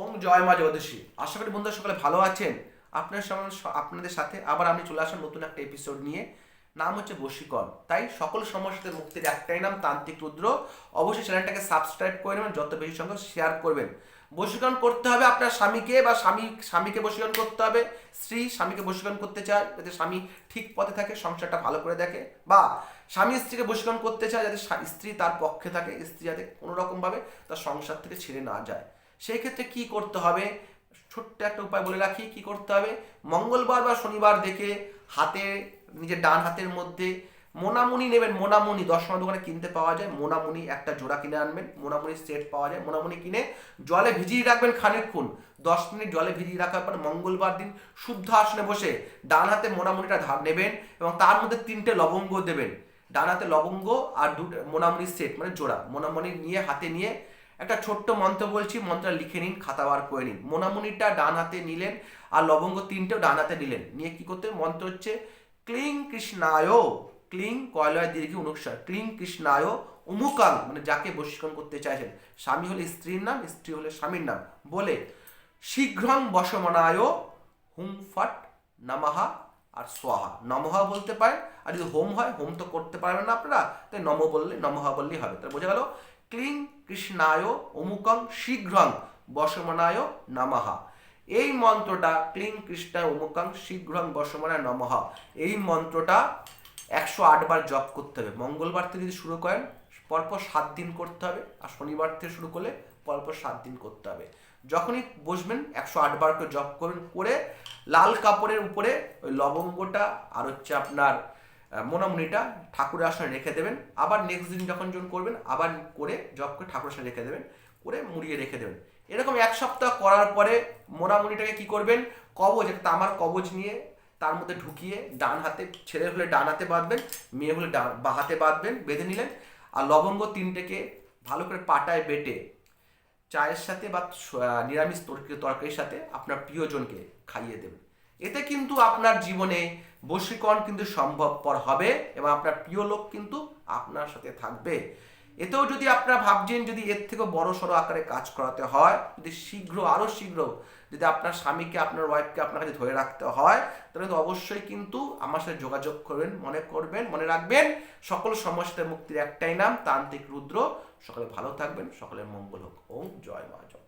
ওম জয় মা জগদীশী। আশা করি বন্ধুরা সকলে ভালো আছেন। আপনার সামনে আপনাদের সাথে আবার আমি চলে আসলাম নতুন একটা এপিসোড নিয়ে। নাম হচ্ছে বশীকরণ তাই সকল সমস্যাতে মুক্তির একটাই নাম, তান্ত্রিক রুদ্র। অবশ্যই চ্যানেলটাকে সাবস্ক্রাইব করে নেবেন, যত বেশি সংখ্যক শেয়ার করবেন। বশীকরণ করতে হবে আপনার স্বামীকে বা স্বামী, স্বামীকে বশীকরণ করতে হবে। স্ত্রী স্বামীকে বশীকরণ করতে চায় যাতে স্বামী ঠিক পথে থাকে, সংসারটা ভালো করে দেখে। বা স্বামী স্ত্রীকে বশীকরণ করতে চায় যাতে স্ত্রী তার পক্ষে থাকে, স্ত্রী যাতে কোনো রকমভাবে তার সংসার থেকে ছেড়ে না যায়। সেই ক্ষেত্রে কি করতে হবে? ছোট্ট একটা উপায় বলে রাখি, কি করতে হবে? মঙ্গলবার বা শনিবার দেখে হাতে, নিজের ডান হাতের মধ্যে মোনামুনি নেবেন। মোনামুনি, দশ টাকা দোকানে কিনতে পাওয়া যায়। মোনামুনি, একটা জোড়া কিনে আনবেন। মোনামুনি সেট পাওয়া যায়। মোনামুনি কিনে জলে ভিজিয়ে রাখবেন খানিকক্ষণ। দশ মিনিট জলে ভিজিয়ে রাখার পর মঙ্গলবার দিন শুদ্ধ আসনে বসে ডান হাতে মোনামুনিটা ধার নেবেন এবং তার মধ্যে তিনটে লবঙ্গ দেবেন। ডান হাতে লবঙ্গ আর দুটো মোনামুনি সেট মানে জোড়া। মোনামুনি নিয়ে, হাতে নিয়ে একটা ছোট্ট মন্ত্র বলছি, মন্ত্রটা লিখে নিন, খাতা বার করে নিন। মোনামুনিটা ডান হাতে নিলেন আর লবঙ্গ তিনটেও ডান হাতে নিলেন। নিয়ে কি করতে মন্ত্র হচ্ছে, ক্লিং কৃষ্ণায়, ক্লিং কয়লয় দীর্ঘি অনুসার ক্লিং কৃষ্ণায় উমুকাং মানে যাকে বশীকরণ করতে চাইছেন। স্বামী হলে স্ত্রীর নাম, স্ত্রী হলে স্বামীর নাম। বলে, শীঘ্রং বশমনায় হুম ফট নামাহা আর সোহা নমহা বলতে পারেন, আর যদি হোম হয়, হোম তো করতে পারবেন না আপনারা, তাই নম বললে নমহা বললেই হবে। তাহলে বোঝা গেল ক্লিং কৃষ্ণায় অমুকং শীঘ্রং বশমনায় নমহা এই মন্ত্রটা ক্লিং কৃষ্ণায় অমুকং শীঘ্রং বশমনায় নমহা এই মন্ত্রটা একশো আটবার জপ করতে হবে। মঙ্গলবার থেকে যদি শুরু করেন, পরপর সাত দিন করতে হবে আর শনিবার থেকে শুরু করলে পরপর সাত দিন করতে হবে। যখনই বসবেন, একশো আটবার করে জপ করবেন করে লাল কাপড়ের উপরে ওই লবঙ্গটা আর হচ্ছে আপনার মোনামুনিটা ঠাকুরের আসনে রেখে দেবেন। আবার নেক্সট দিন যখন যখন করবেন, আবার করে জপ করে ঠাকুরের আসনে রেখে দেবেন, করে মুড়িয়ে রেখে দেবেন। এরকম এক সপ্তাহ করার পরে মোনামুনিটাকে কি করবেন? কবজ, একটা তামার কবজ নিয়ে তার মধ্যে ঢুকিয়ে ডান হাতে, ছেলে হলে ডান হাতে বাঁধবেন, মেয়ে হলে ডান, বা হাতে বাঁধবেন, বেঁধে নিলেন। আর লবঙ্গ তিনটেকে ভালো করে পাটায় বেটে চায়ের সাথে বা নিরামিষ তরকারি তরকারির সাথে আপনার প্রিয়জনকে খাইয়ে দেবেন। এতে কিন্তু আপনার জীবনে বশীকরণ কিন্তু সম্ভবপর হবে এবং আপনার প্রিয় লোক কিন্তু আপনার সাথে থাকবে। এতেও যদি আপনারা ভাবছেন যদি এর থেকেও বড় সড়ো আকারে কাজ করাতে হয়, যদি শীঘ্র আরও শীঘ্র যদি আপনার স্বামীকে, আপনার ওয়াইফকে আপনার কাছে ধরে রাখতে হয়, তাহলে কিন্তু অবশ্যই কিন্তু আমার সাথে যোগাযোগ করবেন, মনে করবেন, মনে রাখবেন। সকল সমস্যাতে মুক্তির একটাই নাম, তান্ত্রিক রুদ্র। সকলে ভালো থাকবেন, সকলের মঙ্গল হোক। ওম জয় মা জয়